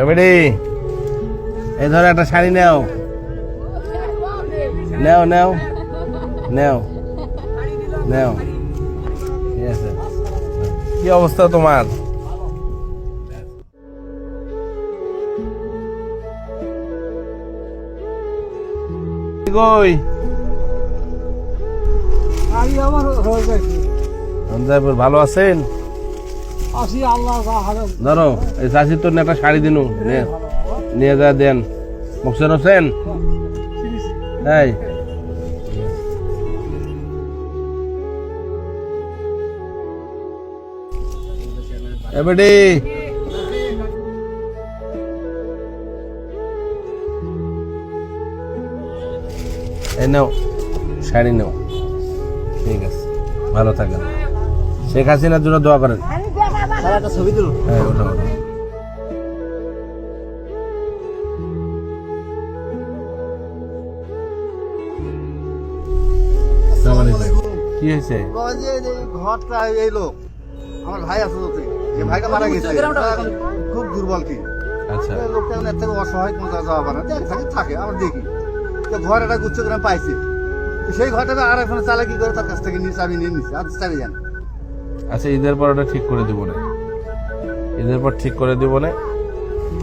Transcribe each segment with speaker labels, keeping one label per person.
Speaker 1: এবারে এই ধরো একটা শাড়ি নাও। নাও নাও। নাও। নাও। কি অবস্থা তোমার? কই? ভালো আছেন? ধরো এই চাষির তোর একটা শাড়ি দিনু নিয়ে যা দেন। মুখসেন হোসেন? এই। এবারে এই নাও, শাড়ি নাও। ঠিক আছে, ভালো থাকেন। শেখ হাসিনার জন্য দোয়া করেন।
Speaker 2: একটা ছবি তুলো
Speaker 1: হ্যাঁ ওটা ওটা। কি হয়েছে?
Speaker 3: ঘরটা আমার ভাই আছে যে ভাইটা মারা গেছে। এখন খুব দুর্বল কি।
Speaker 1: আচ্ছা।
Speaker 3: লোকটা এর থেকে অসহায় কোনো যাওয়া পারে না। থাকে থাকে আমরা দেখি। তো ঘর একটা পাইছি। সেই ঘরটা আর এখন চালা কি করে তার কাছ থেকে নিয়ে চাবি নিয়ে নিচ্ছে আর চাবি জান
Speaker 1: আচ্ছা ঈদের পর ওটা ঠিক করে দিব না। ঈদের পর ঠিক করে দিব না।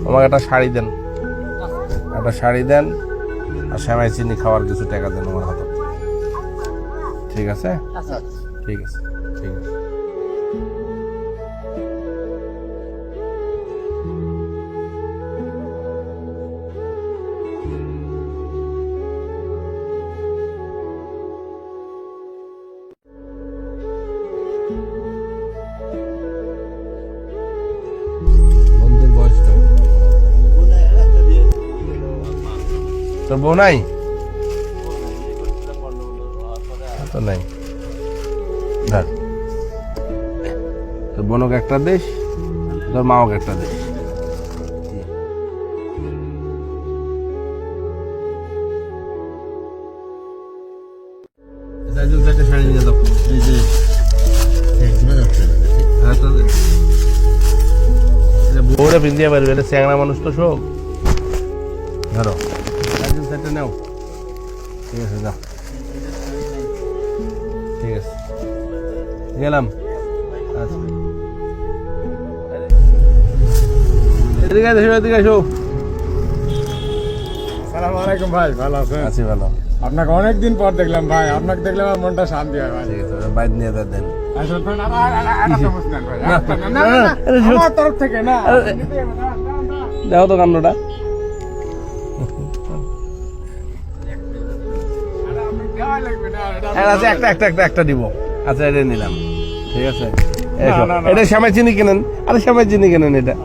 Speaker 1: আমাকে একটা শাড়ি দেন। একটা শাড়ি দেন আর শ্যামাই চিনি খাওয়ার কিছু টাকা দেন আমার হাতে। ঠিক আছে?
Speaker 3: আচ্ছা।
Speaker 1: ঠিক আছে। ঠিক আছে। তোর বউ নাই? নাই। ধর। তোর বোনকে একটা দেশ তোর মাওকে একটা দেশ দে। এটা পারবে, এটা স্যাংরা মানুষ তো সব। ধরো। নাও ঠিক আছে যাও ঠিক আছে গেলাম আচ্ছা এদিকে আসো এদিকে আসো
Speaker 2: সালাম আলাইকুম ভাই ভালো আছেন
Speaker 1: আছি ভালো
Speaker 2: আপনাকে অনেকদিন পর দেখলাম ভাই আপনাকে দেখলে আমার মনটা শান্তি হয় ভাই
Speaker 1: বাইর নিয়ে দেন
Speaker 2: তো না, একটা
Speaker 1: আচ্ছা একটা একটা একটা একটা দিব। আচ্ছা এটা নিলাম। ঠিক আছে। এটা শ্যামাই চিনি কেনেন। আরে শ্যামাই চিনি কেনেন এটা।